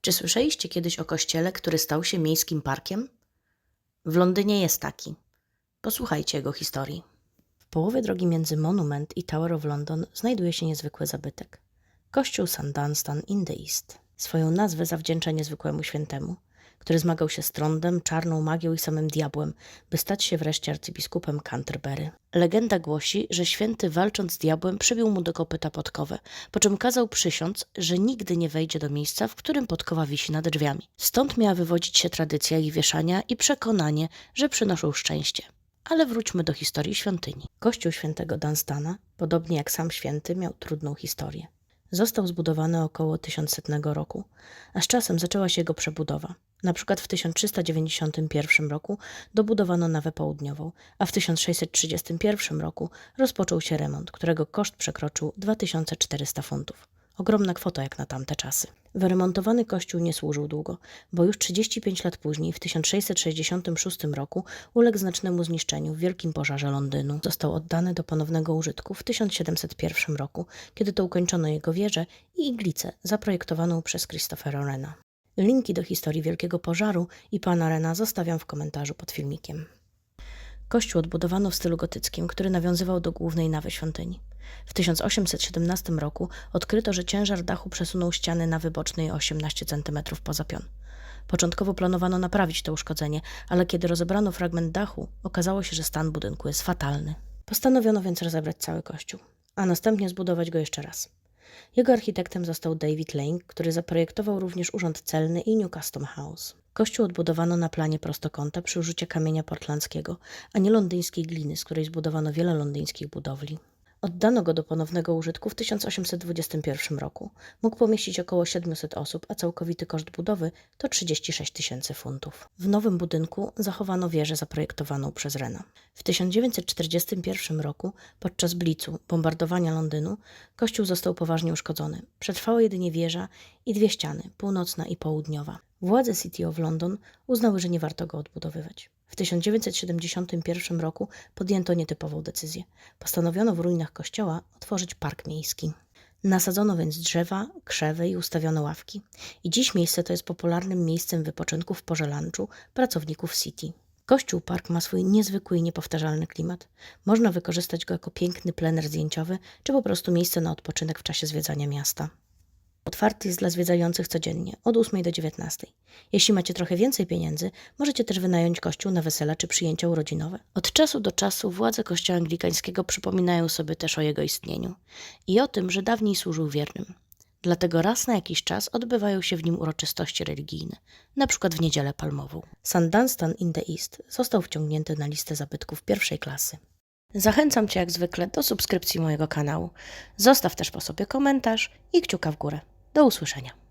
Czy słyszeliście kiedyś o kościele, który stał się miejskim parkiem? W Londynie jest taki. Posłuchajcie jego historii. W połowie drogi między Monument i Tower of London znajduje się niezwykły zabytek. Kościół St. Dunstan in the East. Swoją nazwę zawdzięcza niezwykłemu świętemu, który zmagał się z trądem, czarną magią i samym diabłem, by stać się wreszcie arcybiskupem Canterbury. Legenda głosi, że święty walcząc z diabłem przybił mu do kopyta podkowę, po czym kazał przysiąc, że nigdy nie wejdzie do miejsca, w którym podkowa wisi nad drzwiami. Stąd miała wywodzić się tradycja ich wieszania i przekonanie, że przynoszą szczęście. Ale wróćmy do historii świątyni. Kościół świętego Dunstana, podobnie jak sam święty, miał trudną historię. Został zbudowany około 1100 roku, a z czasem zaczęła się jego przebudowa. Na przykład w 1391 roku dobudowano nawę południową, a w 1631 roku rozpoczął się remont, którego koszt przekroczył 2400 funtów. Ogromna kwota jak na tamte czasy. Wyremontowany kościół nie służył długo, bo już 35 lat później, w 1666 roku, uległ znacznemu zniszczeniu w wielkim pożarze Londynu. Został oddany do ponownego użytku w 1701 roku, kiedy to ukończono jego wieżę i iglicę zaprojektowaną przez Christophera Rena. Linki do historii Wielkiego Pożaru i pana Rena zostawiam w komentarzu pod filmikiem. Kościół odbudowano w stylu gotyckim, który nawiązywał do głównej nawy świątyni. W 1817 roku odkryto, że ciężar dachu przesunął ściany nawy bocznej o 18 cm poza pion. Początkowo planowano naprawić to uszkodzenie, ale kiedy rozebrano fragment dachu, okazało się, że stan budynku jest fatalny. Postanowiono więc rozebrać cały kościół, a następnie zbudować go jeszcze raz. Jego architektem został David Lane, który zaprojektował również urząd celny i New Custom House. Kościół odbudowano na planie prostokąta przy użyciu kamienia portlandzkiego, a nie londyńskiej gliny, z której zbudowano wiele londyńskich budowli. Oddano go do ponownego użytku w 1821 roku. Mógł pomieścić około 700 osób, a całkowity koszt budowy to 36 tysięcy funtów. W nowym budynku zachowano wieżę zaprojektowaną przez Rena. W 1941 roku, podczas blicu, bombardowania Londynu, kościół został poważnie uszkodzony. Przetrwała jedynie wieża i dwie ściany, północna i południowa. Władze City of London uznały, że nie warto go odbudowywać. W 1971 roku podjęto nietypową decyzję. Postanowiono w ruinach kościoła otworzyć park miejski. Nasadzono więc drzewa, krzewy i ustawiono ławki. I dziś miejsce to jest popularnym miejscem wypoczynku w porze lunchu pracowników City. Kościół Park ma swój niezwykły i niepowtarzalny klimat. Można wykorzystać go jako piękny plener zdjęciowy, czy po prostu miejsce na odpoczynek w czasie zwiedzania miasta. Otwarty jest dla zwiedzających codziennie, od 8 do 19. Jeśli macie trochę więcej pieniędzy, możecie też wynająć kościół na wesela czy przyjęcia urodzinowe. Od czasu do czasu władze kościoła anglikańskiego przypominają sobie też o jego istnieniu i o tym, że dawniej służył wiernym. Dlatego raz na jakiś czas odbywają się w nim uroczystości religijne, przykład w niedzielę palmową. St. Dunstan in the East został wciągnięty na listę zabytków pierwszej klasy. Zachęcam Cię jak zwykle do subskrypcji mojego kanału. Zostaw też po sobie komentarz i kciuka w górę. Do usłyszenia.